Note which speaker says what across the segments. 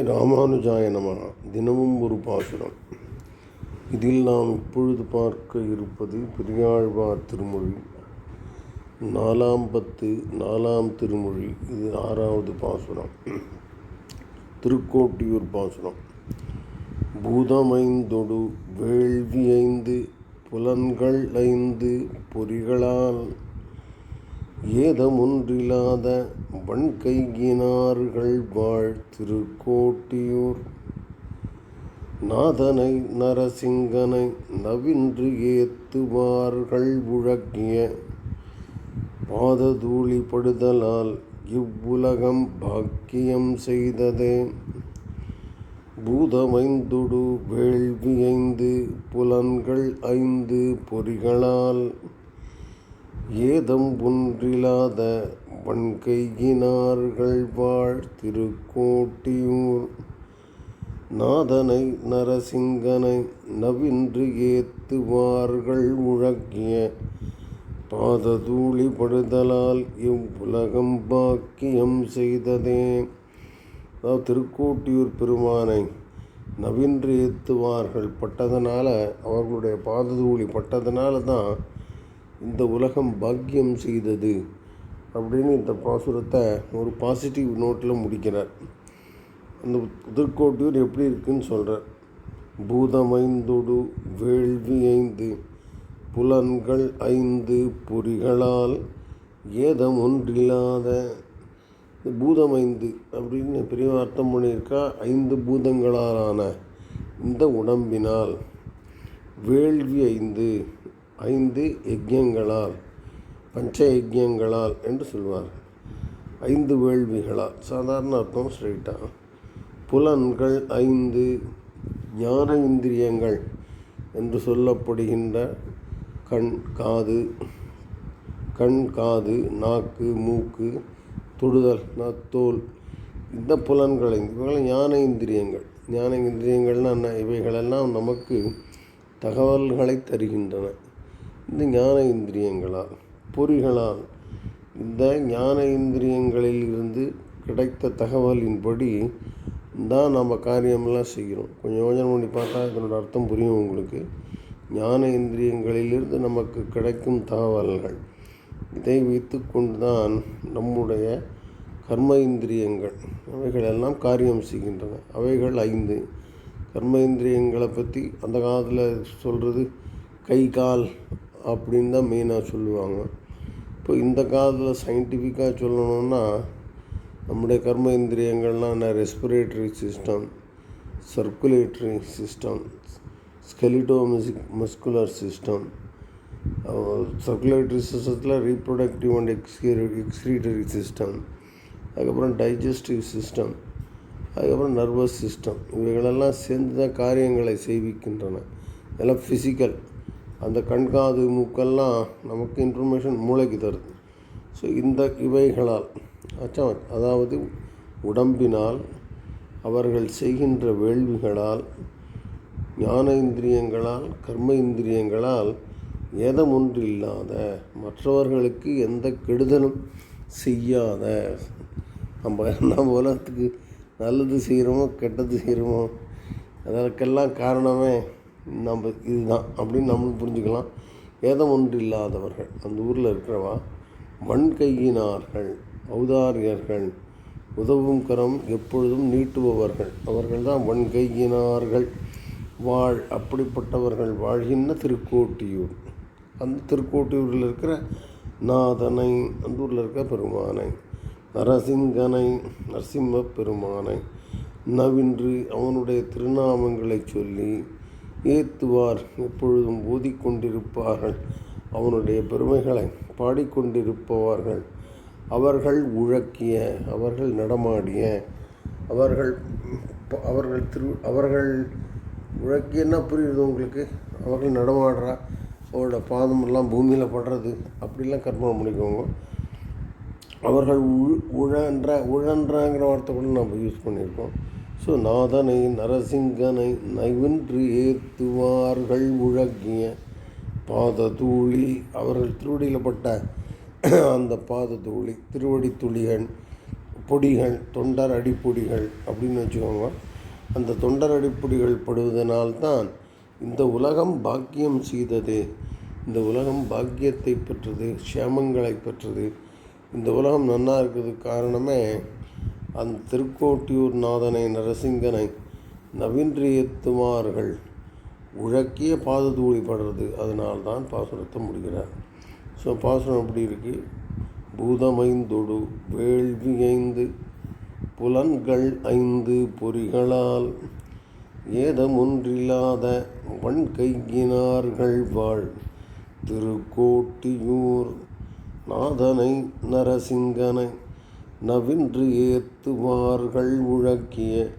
Speaker 1: ராமானுஜாய நம. தினமும் ஒரு பாசுரம். இதில் நாம் இப்பொழுது பார்க்க இருப்பது பெரியாழ்வார் திருமொழி. நாலாம் பத்து நாலாம் திருமொழி. இது ஆறாவது பாசுரம். திருக்கோட்டியூர் பாசுரம். பூதமைந்தொடு வேள்வி ஐந்து புலன்கள் ஐந்து பொறிகளால் ஏதமொன்றில்லாத வன்கையினார்கள் வாழ் திருக்கோட்டியூர் நாதனை நரசிங்கனை நவின்று ஏத்துவார்கள் உழக்கிய பாததூளி படுதலால் இவ்வுலகம் பாக்கியம் செய்ததே. பூதமைந்துடு வேள்வி ஐந்து புலன்கள் ஐந்து பொறிகளால் ஏதம் ஒன்றில்லாத வன்கையினார்கள் வாழ் திருக்கோட்டியூர் நாதனை நரசிங்கனை நவின்று ஏத்துவார்கள் முழக்கிய பாததூளி படுதலால் இவ்வுலகம் பாக்கியம் செய்ததே. அதாவது திருக்கோட்டியூர் பெருமானை நவின்று ஏத்துவார்கள் பட்டதனால் அவர்களுடைய பாததூளி பட்டதனால தான் இந்த உலகம் பாக்கியம் செய்தது அப்படின்னு இந்த பாசுரத்தை ஒரு பாசிட்டிவ் நோட்டில் முடிக்கிறார். அந்த உதிர்கோட்டியூர் எப்படி இருக்குன்னு சொல்கிறார் பூதமைந்தொடு வேள்வி ஐந்து புலன்கள் ஐந்து பொறிகளால் ஏதம் ஒன்றில்லாத பூதம் ஐந்து அப்படின்னு பெரிய அர்த்தம் பண்ணியிருக்கா. ஐந்து பூதங்களாலான இந்த உடம்பினால் வேள்வி ஐந்து ஐந்து யஜ்யங்களால் பஞ்ச யஜ்யங்களால் என்று சொல்வார் ஐந்து வேள்விகளால் சாதாரண அர்த்தம் ஸ்ட்ரைட்டாக புலன்கள் ஐந்து ஞான இந்திரியங்கள் என்று சொல்லப்படுகின்ற கண் காது கண் காது நாக்கு மூக்கு தொடுதல் நத்தோல் இந்த புலன்களை இவைகள் ஞான இந்திரியங்கள். ஞான இந்திரியங்கள்னால் என்ன? இவைகளெல்லாம் நமக்கு தகவல்களை தருகின்றன. இந்த ஞான இந்திரியங்களால் பொறிகளால் இந்த ஞான இந்திரியங்களில் இருந்து கிடைத்த தகவலின்படி தான் நம்ம காரியமெல்லாம் செய்கிறோம். கொஞ்சம் யோஜனை பண்ணி பார்த்தா இதனோட அர்த்தம் புரியும் உங்களுக்கு. ஞான இந்திரியங்களிலிருந்து நமக்கு கிடைக்கும் தகவல்கள். இதை வைத்து கொண்டு தான் நம்முடைய கர்ம இந்திரியங்கள் அவைகளெல்லாம் காரியம் செய்கின்றன. அவைகள் ஐந்து. கர்ம இந்திரியங்களை பற்றி அந்த காலத்தில் சொல்கிறது கை கால் அப்படின்னு தான் மெயினாக சொல்லுவாங்க. இப்போ இந்த காலத்தில் சயின்டிஃபிக்காக சொல்லணும்னா நம்முடைய கர்ம இந்திரியங்கள்லாம் என்ன? Respiratory system circulatory system skeletomuscular muscular system circulatory சிஸ்டத்தில் reproductive and excre excretory system அதுக்கப்புறம் டைஜஸ்டிவ் சிஸ்டம் அதுக்கப்புறம் நர்வஸ் சிஸ்டம் இவைகளெல்லாம் சேர்ந்து தான் காரியங்களை செய்விக்கின்றன. இதெல்லாம் ஃபிசிக்கல் அந்த கண்காது மூக்கெல்லாம் நமக்கு இன்ஃபர்மேஷன் மூளைக்கு தருது. ஸோ இந்த இவைகளால் அச்சா அதாவது உடம்பினால் அவர்கள் செய்கின்ற வேள்விகளால் ஞான இந்திரியங்களால் கர்ம இந்திரியங்களால் ஏதமொன்று இல்லாத மற்றவர்களுக்கு எந்த கெடுதலும் செய்யாத நம்ம நம்ம உலகத்துக்கு நல்லது செய்கிறோமோ கெட்டது செய்கிறோமோ அதற்கெல்லாம் காரணமே நம்ம இதுதான் அப்படின்னு நம்மளும் புரிஞ்சுக்கலாம். ஏதம் ஒன்று இல்லாதவர்கள் அந்த ஊரில் இருக்கிறவா? வன்கையினார்கள் ஔதாரியர்கள் உதவும் கரம் எப்பொழுதும் நீட்டுபவர்கள். அவர்கள் தான் வன்கையினார்கள். வாழ் அப்படிப்பட்டவர்கள் வாழ்கின்ற திருக்கோட்டியூர். அந்த திருக்கோட்டியூரில் இருக்கிற நாதனை அந்த ஊரில் இருக்கிற பெருமானை. நரசிங்கனை நரசிம்ம பெருமானை. நவின்று அவனுடைய திருநாமங்களை சொல்லி ஏத்துவார். எப்பொழுதும் ஓதிக்கொண்டிருப்பார்கள். அவனுடைய பெருமைகளை பாடிக்கொண்டிருப்பவர்கள். அவர்கள் உழக்கிய அவர்கள் நடமாடிய அவர்கள் அவர்கள் திரு அவர்கள் உழக்கியன்னா புரியுது உங்களுக்கு? அவர்கள் நடமாடுறா அவரோட பாதமெல்லாம் பூமியில் படுறது அப்படிலாம் கற்பனை பண்ணிக்கோங்க. அவர்கள் உழ் உழன்ற உழன்றாங்கிற வார்த்தை கூட நம்ம யூஸ் பண்ணியிருக்கோம். ஸோ நாதனை நரசிங்கனை நைவென்று ஏத்துவார்கள் உழக்கிய பாததூளி. அவர்கள் திருவடியில் பட்ட அந்த பாததூளி திருவடி துளிகள் பொடிகள் தொண்டர் அடிப்பொடிகள் அப்படின்னு வச்சுக்கோங்க. அந்த தொண்டர் அடிப்பொடிகள் படுவதனால்தான் இந்த உலகம் பாக்கியம் செய்தது. இந்த உலகம் பாக்கியத்தை பெற்றது க்ஷேமங்களை பெற்றது. இந்த உலகம் நன்னா இருக்கிறதுக்கு காரணமே அந்த திருக்கோட்டியூர் நாதனை நரசிங்கனை நவீன்றியத்துமார்கள் உழக்கிய பாததூளி படுறது. அதனால் தான் பாசுரத்தை முடிக்கிறார். ஸோ பாசுரம் எப்படி இருக்குது பூதமைந்தொடு வேள்வி ஐந்து புலன்கள் ஐந்து பொறிகளால் ஏதமொன்றில்லாத வன்கையினார்கள் வாழ். திருக்கோட்டியூர் நாதனை நரசிங்கனை நவின்று ஏத்துவார்கள் உழக்கிய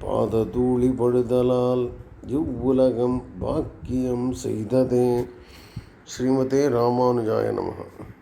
Speaker 1: பாததூளி படுதலால் இவ்வுலகம் பாக்கியம் செய்ததே. ஸ்ரீமதே ராமானுஜாய நமகா.